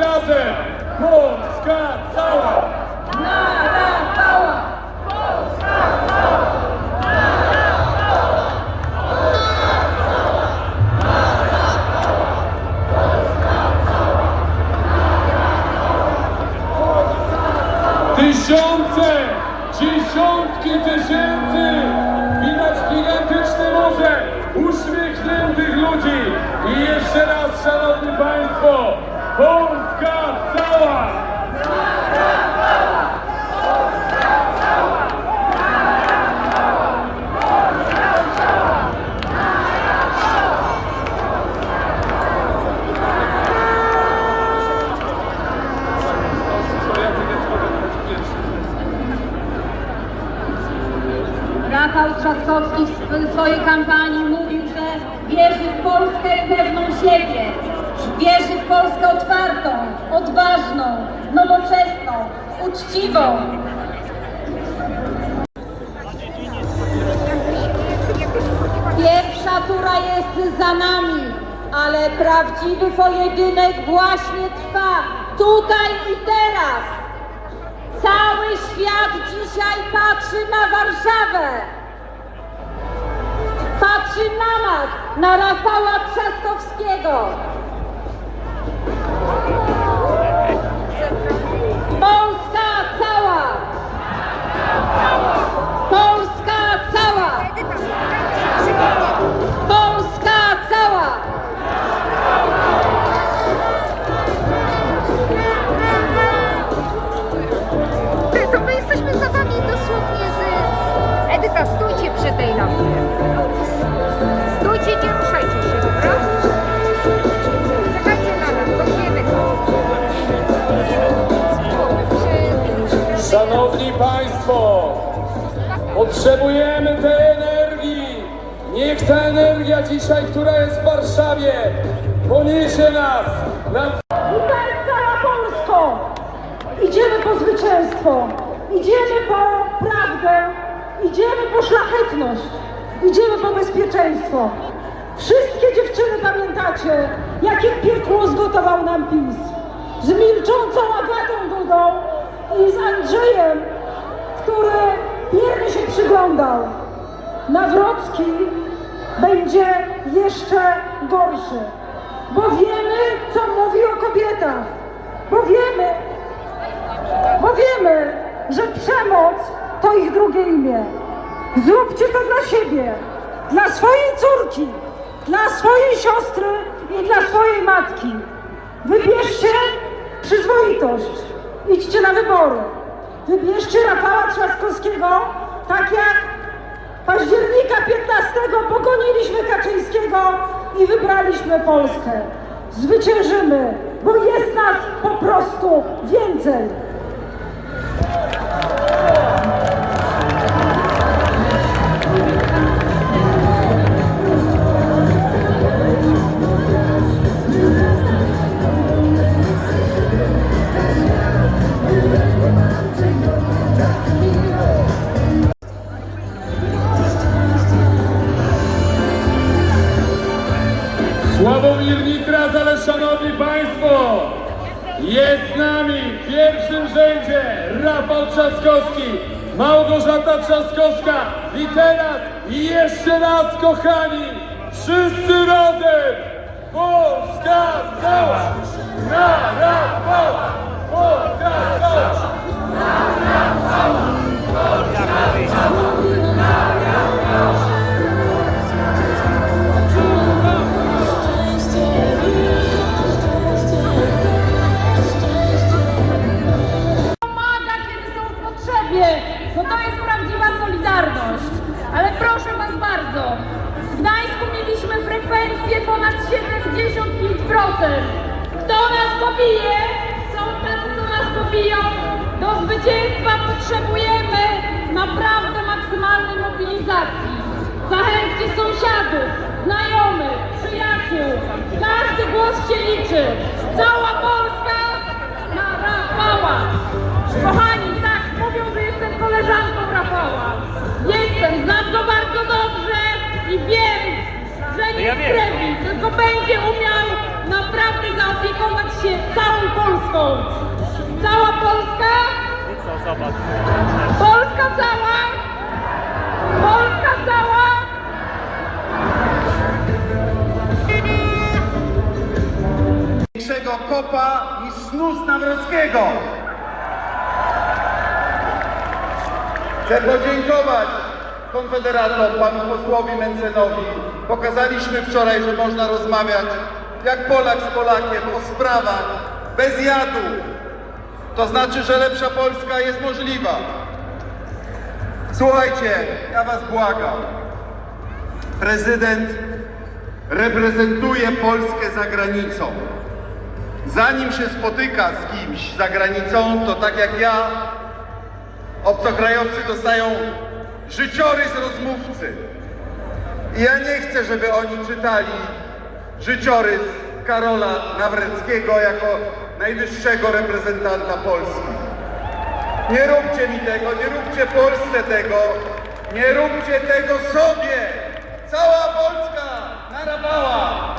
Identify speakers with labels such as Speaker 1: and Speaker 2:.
Speaker 1: Razem! Polska cała!
Speaker 2: Narodowa!
Speaker 1: Tysiące, dziesiątki tysięcy! Widać gigantyczne morze uśmiechniętych ludzi! I jeszcze raz, szanowni państwo, Polska cała!
Speaker 2: Rafał Trzaskowski w swojej kampanii mówił, że wierzy w Polskę pewną siebie, wierzy w Polskę otwartą, odważną, nowoczesną, uczciwą. Pierwsza tura jest za nami, ale prawdziwy pojedynek właśnie trwa tutaj i teraz. Cały świat dzisiaj patrzy na Warszawę. Nas, na Rafała Trzaskowskiego.
Speaker 1: Państwo, potrzebujemy tej energii. Niech ta energia dzisiaj, która jest w Warszawie, poniesie nas na
Speaker 3: Witaj cała Polsko! Idziemy po zwycięstwo, idziemy po prawdę, idziemy po szlachetność, idziemy po bezpieczeństwo. Wszystkie dziewczyny pamiętacie, jakie piekło zgotował nam PiS. Z milczącą Agatą Dudą i z Andrzejem, przyglądał. Nawrocki będzie jeszcze gorszy, bo wiemy, co mówi o kobietach, bo wiemy, bo wiemy, że przemoc to ich drugie imię. Zróbcie to dla siebie, dla swojej córki, dla swojej siostry i dla swojej matki. Wybierzcie przyzwoitość. Idźcie na wybory. Wybierzcie Rafała Trzaskowskiego, tak jak października 15 pogoniliśmy Kaczyńskiego i wybraliśmy Polskę. Zwyciężymy, bo jest nas po prostu więcej.
Speaker 1: Nami w pierwszym rzędzie Rafał Trzaskowski, Małgorzata Trzaskowska i teraz jeszcze raz kochani, wszyscy razem, Polska
Speaker 2: bardzo, w Gdańsku mieliśmy frekwencję ponad 75%. Kto nas pobije? Są tacy, co nas pobiją. Do zwycięstwa potrzebujemy naprawdę maksymalnej mobilizacji. Zachęćcie sąsiadów, znajomych, przyjaciół. Każdy głos się liczy. Cała Polska na Rafała. Kochani, będzie umiał naprawdę zaopiekować się całą Polską. Cała Polska? Polska cała? Polska cała?
Speaker 4: większego kopa niż snus Nawrockiego. Chcę podziękować konfederatom, panu posłowi Mencenowi. Pokazaliśmy wczoraj, że można rozmawiać jak Polak z Polakiem o sprawach bez jadu. To znaczy, że lepsza Polska jest możliwa. Słuchajcie, ja was błagam. Prezydent reprezentuje Polskę za granicą. Zanim się spotyka z kimś za granicą, to tak jak ja, obcokrajowcy dostają życiorys rozmówcy. I ja nie chcę, żeby oni czytali życiorys Karola Nawreckiego jako najwyższego reprezentanta Polski. Nie róbcie mi tego, nie róbcie Polsce tego, nie róbcie tego sobie! Cała Polska narawała!